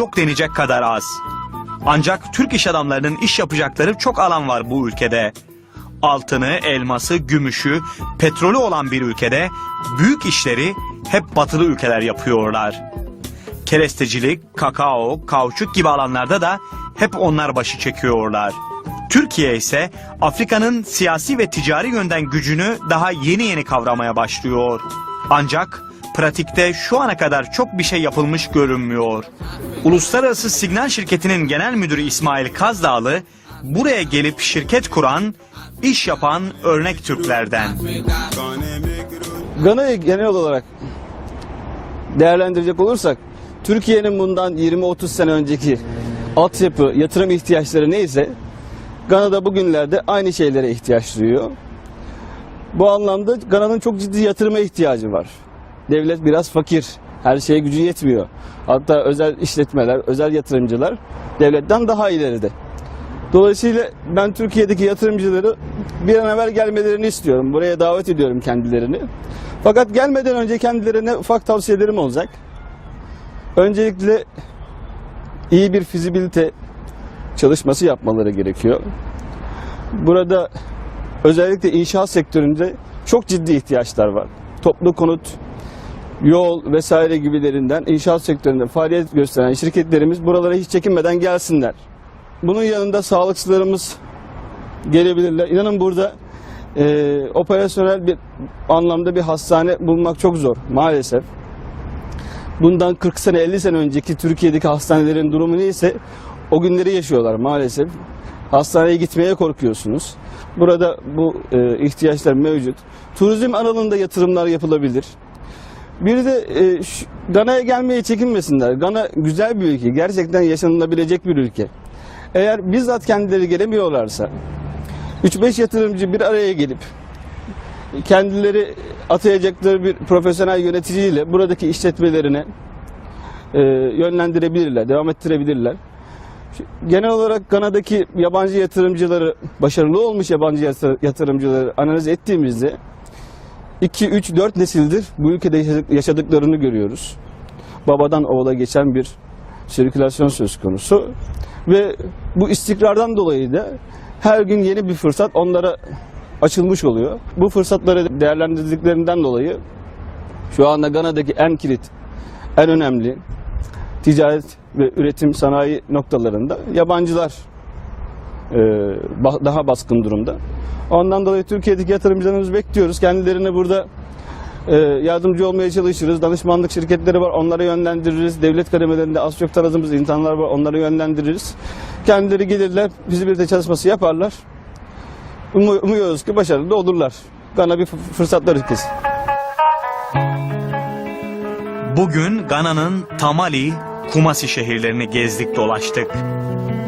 yok denecek kadar az. Ancak Türk iş adamlarının iş yapacakları çok alan var bu ülkede. Altını, elması, gümüşü, petrolü olan bir ülkede büyük işleri hep batılı ülkeler yapıyorlar. Kerestecilik, kakao, kauçuk gibi alanlarda da hep onlar başı çekiyorlar. Türkiye ise Afrika'nın siyasi ve ticari yönden gücünü daha yeni yeni kavramaya başlıyor. Ancak pratikte şu ana kadar çok bir şey yapılmış görünmüyor. Uluslararası Signal Şirketi'nin genel müdürü İsmail Kazdağlı buraya gelip şirket kuran, iş yapan örnek Türklerden. Gana'yı genel olarak değerlendirecek olursak Türkiye'nin bundan 20-30 sene önceki altyapı, yatırım ihtiyaçları neyse Gana'da bugünlerde aynı şeylere ihtiyaç duyuyor. Bu anlamda Gana'nın çok ciddi yatırıma ihtiyacı var. Devlet biraz fakir. Her şeye gücü yetmiyor. Hatta özel işletmeler, özel yatırımcılar devletten daha ileride. Dolayısıyla ben Türkiye'deki yatırımcıları bir an evvel gelmelerini istiyorum. Buraya davet ediyorum kendilerini. Fakat gelmeden önce kendilerine ufak tavsiyelerim olacak. Öncelikle iyi bir fizibilite çalışması yapmaları gerekiyor. Burada özellikle inşaat sektöründe çok ciddi ihtiyaçlar var. Toplu konut, yol vesaire gibilerinden inşaat sektöründe faaliyet gösteren şirketlerimiz buralara hiç çekinmeden gelsinler. Bunun yanında sağlıkçılarımız gelebilirler. İnanın burada e, operasyonel bir anlamda bir hastane bulmak çok zor maalesef. Bundan 40 sene 50 sene önceki Türkiye'deki hastanelerin durumu neyse o günleri yaşıyorlar maalesef. Hastaneye gitmeye korkuyorsunuz. Burada bu e, ihtiyaçlar mevcut. Turizm alanında yatırımlar yapılabilir. Bir de e, şu- Gana'ya gelmeye çekinmesinler. Gana güzel bir ülke. Gerçekten yaşanılabilecek bir ülke. Eğer bizzat kendileri gelemiyorlarsa 3-5 yatırımcı bir araya gelip kendileri atayacakları bir profesyonel yöneticiyle buradaki işletmelerine e, yönlendirebilirler, devam ettirebilirler. Genel olarak Gana'daki yabancı yatırımcıları, başarılı olmuş yabancı yatır- yatırımcıları analiz ettiğimizde 2, 3, 4 nesildir bu ülkede yaşadık- yaşadıklarını görüyoruz. Babadan oğula geçen bir sirkülasyon söz konusu. Ve bu istikrardan dolayı da her gün yeni bir fırsat onlara açılmış oluyor. Bu fırsatları değerlendirdiklerinden dolayı şu anda Gana'daki en kilit, en önemli ticaret ve üretim sanayi noktalarında yabancılar e, daha baskın durumda. Ondan dolayı Türkiye'deki yatırımcılarımızı bekliyoruz. Kendilerine burada e, yardımcı olmaya çalışırız. Danışmanlık şirketleri var, onlara yönlendiririz. Devlet kademelerinde az çok tanıdığımız insanlar var, onlara yönlendiririz. Kendileri gelirler, fizibilite çalışması yaparlar. Umu- Umuyoruz ki başarılı olurlar. Gana bir fı- fırsatlar ülkesi. Bugün Gana'nın Tamale, Kumasi şehirlerini gezdik dolaştık.